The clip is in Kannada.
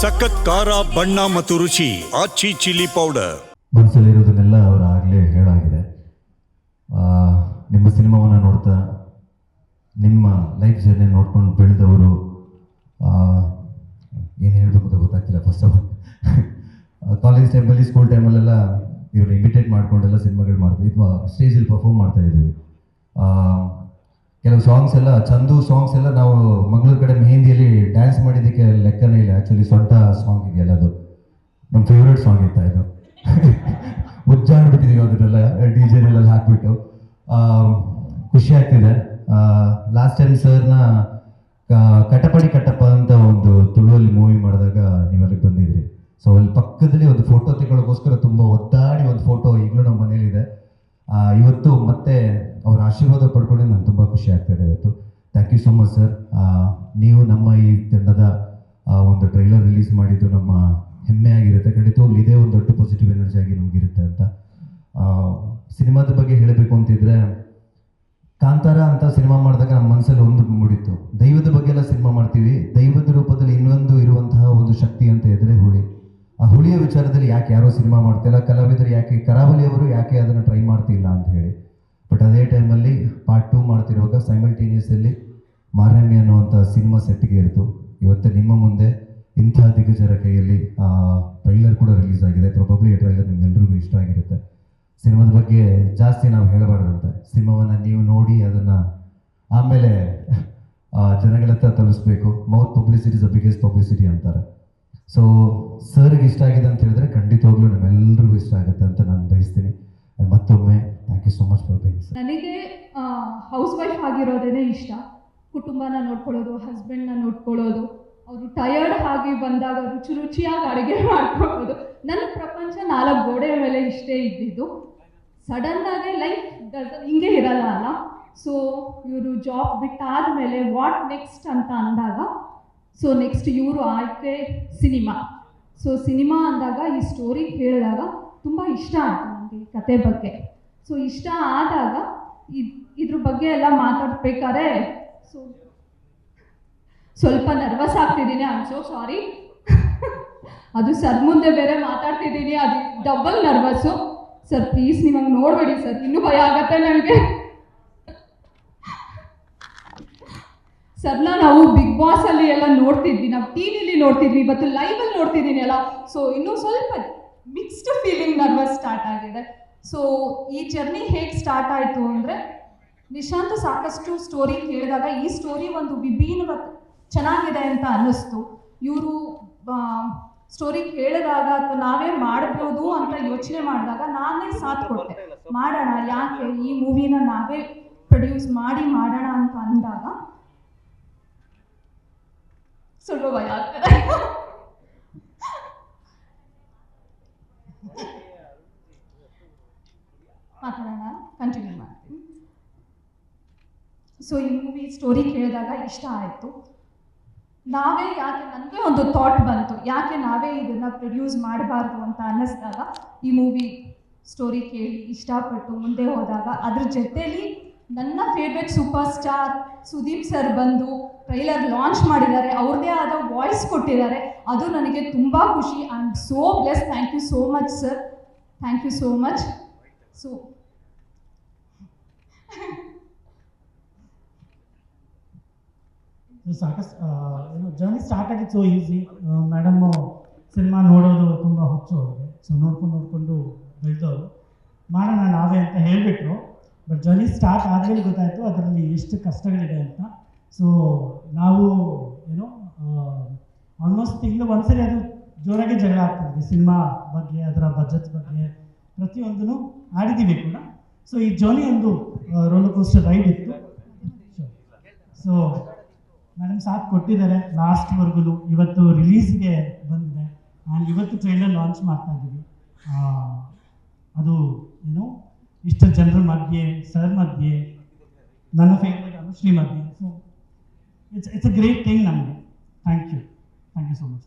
ಸಖತ್ ಖಾರ, ಬಣ್ಣ ಮತ್ತು ರುಚಿ, ಆಚಿ ಚಿಲ್ಲಿ ಪೌಡರ್. ಮನಸ್ಸಲ್ಲಿರೋದನ್ನೆಲ್ಲ ಅವರು ಆಗಲೇ ಹೇಳಾಗಿದೆ. ನಿಮ್ಮ ಸಿನಿಮಾವನ್ನು ನೋಡ್ತಾ, ನಿಮ್ಮ ಲೈಫ್ ಜರ್ನಿ ನೋಡ್ಕೊಂಡು ಬೆಳೆದವರು ಏನು ಹೇಳಬೇಕು ಅಂತ ಗೊತ್ತಾಗ್ತಿಲ್ಲ ಫಸ್ಟ್ ಆಫ್ ಆಲ್ ಕಾಲೇಜ್ ಟೈಮಲ್ಲಿ ಸ್ಕೂಲ್ ಟೈಮಲ್ಲೆಲ್ಲ ಇವರು ಇಮಿಟೇಟ್ ಮಾಡ್ಕೊಂಡೆಲ್ಲ ಸಿನಿಮಾಗಳು ಮಾಡ್ತೀವಿ ಅಥವಾ ಸ್ಟೇಜಲ್ಲಿ ಪರ್ಫಾರ್ಮ್ ಮಾಡ್ತಾ ಇದ್ವಿ. ಸಾಂಗ್ಸ್ ಎಲ್ಲ, ಚಂದು ಸಾಂಗ್ಸ್ ಎಲ್ಲ ನಾವು ಮಂಗಳೂರು ಕಡೆ ಮೆಹಂದಿಯಲ್ಲಿ ಡ್ಯಾನ್ಸ್ ಮಾಡಿದ್ದಕ್ಕೆ ಲೆಕ್ಕನೇ ಇಲ್ಲ. ಆ್ಯಕ್ಚುಲಿ ಸೊಂಟ ಸಾಂಗ್ ಇದೆಯಲ್ಲ ಅದು. ನಮ್ಮ ಫೇವ್ರೇಟ್ ಸಾಂಗ್ ಇತ್ತ ಇದು. ಉಜ್ಜಾಡ್ಬಿಟ್ಟಿದ್ದೀವಿ ಅದನ್ನೆಲ್ಲ ಡಿ ಜೆನೆಲ್ಲ ಹಾಕ್ಬಿಟ್ಟು. ಖುಷಿ ಆಗ್ತಿದೆ. ಲಾಸ್ಟ್ ಟೈಮ್ ಸರ್ನ ಕಟಪಡಿ ಇವತ್ತು ಮತ್ತೆ ಅವರ ಆಶೀರ್ವಾದ ಪಡ್ಕೊಂಡು ನಾನು ತುಂಬ ಖುಷಿ ಆಗ್ತಿದೆ ಇವತ್ತು. Thank you so much sir ನೀವು ನಮ್ಮ ಈ ತಂಡದ ಒಂದು ಟ್ರೈಲರ್ ರಿಲೀಸ್ ಮಾಡಿದ್ದು ನಮ್ಮ ಹೆಮ್ಮೆ ಆಗಿರುತ್ತೆ ಖಂಡಿತವಾಗ್ಲೂ ಇದೇ ಒಂದು ದೊಡ್ಡ ಪಾಸಿಟಿವ್ ಎನರ್ಜಿ ಆಗಿ ನಮಗಿರುತ್ತೆ ಅಂತ. ಸಿನಿಮಾದ ಬಗ್ಗೆ ಹೇಳಬೇಕು ಅಂತಿದ್ರೆ, ಕಾಂತಾರ ಅಂತ ಸಿನಿಮಾ ಮಾಡಿದಾಗ ನಮ್ಮ ಮನಸ್ಸಲ್ಲಿ ಒಂದು ಮೂಡಿತ್ತು. ದೈವದ ಬಗ್ಗೆ ಎಲ್ಲ ಸಿನಿಮಾ ಮಾಡ್ತೀವಿ. ದೈವದ ರೂಪದಲ್ಲಿ ಇನ್ನೊಂದು ಇರುವಂತಹ ಒಂದು ಶಕ್ತಿ ಅಂತ ಇದ್ರೆ ಹುಳಿ. ಹುಳಿಯ ವಿಚಾರದಲ್ಲಿ ಯಾಕೆ ಯಾರೋ ಸಿನಿಮಾ ಮಾಡ್ತಿಲ್ಲ, ಕಲಾವಿದರು ಯಾಕೆ ಕರಾವಳಿಯವರು ಯಾಕೆ ಅದನ್ನು ಟ್ರೈ ಮಾಡ್ತಿಲ್ಲ ಅಂತ ಹೇಳಿ. ಬಟ್ ಅದೇ ಟೈಮಲ್ಲಿ ಪಾರ್ಟ್ ಟೂ ಮಾಡ್ತಿರುವಾಗ ಸೈಮಲ್ಟೇನಿಯಸಲ್ಲಿ ಮಾರಮ್ಮಿ ಅನ್ನುವಂಥ ಸಿನಿಮಾ ಸೆಟ್ಗೆ ಇರ್ತು ಇವತ್ತು ನಿಮ್ಮ ಮುಂದೆ ಇಂಥ ದಿಗ್ಗಜರ ಕೈಯಲ್ಲಿ ಟ್ರೈಲರ್ ಕೂಡ ರಿಲೀಸ್ ಆಗಿದೆ. ಪ್ರೊಬಬ್ಲಿ ಟ್ರೈಲರ್ ನಿಮ್ಗೆಲ್ರಿಗೂ ಇಷ್ಟ ಆಗಿರುತ್ತೆ. ಸಿನಿಮಾದ ಬಗ್ಗೆ ಜಾಸ್ತಿ ನಾವು ಹೇಳಬಾರ್ದಂತೆ. ಸಿನಿಮಾವನ್ನು ನೀವು ನೋಡಿ ಅದನ್ನು ಆಮೇಲೆ ಜನಗಳ ಹತ್ರ ತಲುಪಿಸ್ಬೇಕು mouth publicity is the biggest publicity ಅಂತಾರೆ. ಸೊ ಸರ್ಗೆ ಇಷ್ಟ ಆಗಿದೆ ಅಂತ ಹೇಳಿದ್ರೆ ಖಂಡಿತವಾಗ್ಲೂ ನಮ್ಮೆಲ್ಲರಿಗೂ ಇಷ್ಟ ಆಗುತ್ತೆ ಅಂತ ನಾನು ಬಯಸ್ತೀನಿ. ಮತ್ತೊಮ್ಮೆ thank you so much for sir ನನಗೆ ಹೌಸ್ ವೈಫ್ ಆಗಿರೋದೇನೆ ಇಷ್ಟ. ಕುಟುಂಬನ ನೋಡ್ಕೊಳ್ಳೋದು ಹಸ್ಬೆಂಡ್ನ ನೋಡ್ಕೊಳ್ಳೋದು, ಅವರು ಟಯರ್ಡ್ ಆಗಿ ಬಂದಾಗ ರುಚಿ ರುಚಿಯಾಗಿ ಅಡುಗೆ ಮಾಡ್ಕೊಳ್ಬೋದು ನನ್ನ ಪ್ರಪಂಚ ನಾಲ್ಕು ಗೋಡೆ ಮೇಲೆ ಇಷ್ಟೇ ಇದ್ದಿದ್ದು. ಸಡನ್ ಸಡನ್ನಾಗಿ ಲೈಫ್ ಹಿಂಗೆ ಇರಲ್ಲ ಅಲ್ಲ. ಸೊ ಇವರು ಜಾಬ್ ಬಿಟ್ಟಾದ ಮೇಲೆ ವಾಟ್ ನೆಕ್ಸ್ಟ್ ಅಂತ ಅಂದಾಗ ಸೊ ನೆಕ್ಸ್ಟ್ ಇವರು ಆಯ್ಕೆ ಸಿನಿಮಾ. ಸೊ ಸಿನಿಮಾ ಅಂದಾಗ ಈ ಸ್ಟೋರಿ ಕೇಳಿದಾಗ ತುಂಬ ಇಷ್ಟ ಆಯಿತು ನನಗೆ ಈ ಕತೆ ಬಗ್ಗೆ. ಸೊ ಇಷ್ಟ ಆದಾಗ ಇದ್, ಇದ್ರ ಬಗ್ಗೆ ಎಲ್ಲ ಮಾತಾಡ್ಬೇಕಾದ್ರೆ ಸೊ ಸ್ವಲ್ಪ ನರ್ವಸ್ ಆಗ್ತಿದ್ದೀನಿ ಐ ಸೋ ಸಾರಿ ಅದು ಸರ್ ಮುಂದೆ ಬೇರೆ ಮಾತಾಡ್ತಿದ್ದೀನಿ, ಅದು ಡಬಲ್ ನರ್ವಸ್ಸು ಸರ್ ಪ್ಲೀಸ್ ನಿಮಗೆ ನೋಡಬೇಡಿ ಸರ್ ಇನ್ನೂ ಭಯ ಆಗತ್ತೆ ನನಗೆ ಸರ್ನ ನಾವು ಬಿಗ್ ಬಾಸ್ ಅಲ್ಲಿ ಎಲ್ಲ ನೋಡ್ತಿದ್ವಿ. ನಾವು ಟಿವಿಲಿ ನೋಡ್ತಿದ್ವಿ ಇವತ್ತು ಲೈವ್ ಅಲ್ಲಿ ನೋಡ್ತಿದ್ದೀನಿ ಅಲ್ಲ. ಸೊ ಇನ್ನೂ ಸ್ವಲ್ಪ ಮಿಕ್ಸ್ಡ್ ಫೀಲಿಂಗ್ ನರ್ವಸ್ ಸ್ಟಾರ್ಟ್ ಆಗಿದೆ. ಸೊ ಈ ಜರ್ನಿ ಹೇಗೆ ಸ್ಟಾರ್ಟ್ ಆಯಿತು ಅಂದರೆ ನಿಶಾಂತ್ ಸಾಕಷ್ಟು ಸ್ಟೋರಿ ಕೇಳಿದಾಗ ಈ ಸ್ಟೋರಿ ಒಂದು ವಿಭಿನ್ನ ಚೆನ್ನಾಗಿದೆ ಅಂತ ಅನ್ನಿಸ್ತು. ಇವರು ಸ್ಟೋರಿ ಕೇಳಿದಾಗ ಅಥವಾ ನಾವೇ ಮಾಡ್ಬೋದು ಅಂತ ಯೋಚನೆ ಮಾಡಿದಾಗ ನಾನೇ ಸಾಥ್ ಕೊಟ್ಟೆ. ಮಾಡೋಣ ಯಾಕೆ ಈ ಮೂವಿನ ನಾವೇ ಪ್ರೊಡ್ಯೂಸ್ ಮಾಡಿ ಮಾಡೋಣ ಅಂತ ಅಂದಾಗ ಭಯ ಆಗ್ತದೆ ಮಾತಾಡೋಣ? ಕಂಟಿನ್ಯೂ ಮಾಡ್ತೀನಿ ಸೊ ಈ ಮೂವಿ ಸ್ಟೋರಿ ಕೇಳಿದಾಗ ಇಷ್ಟ ಆಯಿತು. ನಾವೇ ಯಾಕೆ, ನನಗೆ ಒಂದು ಥಾಟ್ ಬಂತು. ಯಾಕೆ ನಾವೇ ಇದನ್ನು ಪ್ರೊಡ್ಯೂಸ್ ಮಾಡಬಾರ್ದು ಅಂತ ಅನ್ನಿಸ್ದಾಗ ಈ ಮೂವಿ ಸ್ಟೋರಿ ಕೇಳಿ ಇಷ್ಟಪಟ್ಟು ಮುಂದೆ ಹೋದಾಗ ಅದ್ರ ಜೊತೆಲಿ ನನ್ನ favourite super star Sudeep sir ಬಂದು ಟ್ರೈಲರ್ ಲಾಂಚ್ ಮಾಡಿದ್ದಾರೆ. ಅವ್ರದ್ದೇ ಆದ ವಾಯ್ಸ್ ಕೊಟ್ಟಿದ್ದಾರೆ. ಅದು ನನಗೆ ತುಂಬ ಖುಷಿ. I am so bless thank you so much sir thank you so much so ಸಾಕಷ್ಟು ಏನು ಜರ್ನಿ ಸ್ಟಾರ್ಟ್ ಆಗಿತ್ತು ಸೊ ಈಸಿ ಮೇಡಮ್ ಸಿನಿಮಾ ನೋಡೋದು ತುಂಬ ಹುಚ್ಚು ಅವ್ರಿಗೆ. ಸೊ ನೋಡ್ಕೊಂಡು, ನೋಡಿಕೊಂಡು ಬೆಳೆದವರು. ಮಾಡೋಣ ನಾವೇ ಅಂತ ಹೇಳಿಬಿಟ್ರು. ಬಟ್ ಜರ್ನಿ ಸ್ಟಾರ್ಟ್ ಆದಮೇಲೆ ಗೊತ್ತಾಯಿತು ಅದರಲ್ಲಿ ಎಷ್ಟು ಕಷ್ಟಗಳಿದೆ ಅಂತ. ಸೊ ನಾವು ಏನೋ ಆಲ್ಮೋಸ್ಟ್ ತಿಂಗಳು ಒಂದ್ಸರಿ ಅದು ಜೋರಾಗಿ ಜಗಳ ಆಗ್ತಿದ್ವಿ ಸಿನಿಮಾ ಬಗ್ಗೆ, ಅದರ ಬಜೆಟ್ ಬಗ್ಗೆ ಪ್ರತಿಯೊಂದೂ ಆಡಿದ್ದೀವಿ ಕೂಡ. ಸೊ ಈ ಜರ್ನಿ ಒಂದು ರೋಲರ್ ಕೋಸ್ಟರ್ ರೈಡ್ ಇತ್ತು. ಸೊ ಮೇಡಮ್ ಸಾಥ್ ಕೊಟ್ಟಿದ್ದಾರೆ. ಲಾಸ್ಟ್ವರೆಗೂ ಇವತ್ತು ರಿಲೀಸ್ಗೆ ಬಂದಿದೆ. ಆ್ಯಂಡ್ ಇವತ್ತು ಟ್ರೈಲರ್ ಲಾಂಚ್ ಮಾಡ್ತಾ ಇದ್ದೀವಿ ಅದು ಏನು ಇಷ್ಟು ಜನರ ಮಧ್ಯೆ ಸರ್ ಮಧ್ಯೆ ನನ್ನ ಫೇವ್ರೆಟ್ ಅನುಶ್ರೀ ಮಧ್ಯೆ so it's it's a great thing ನಮಗೆ thank you thank you so much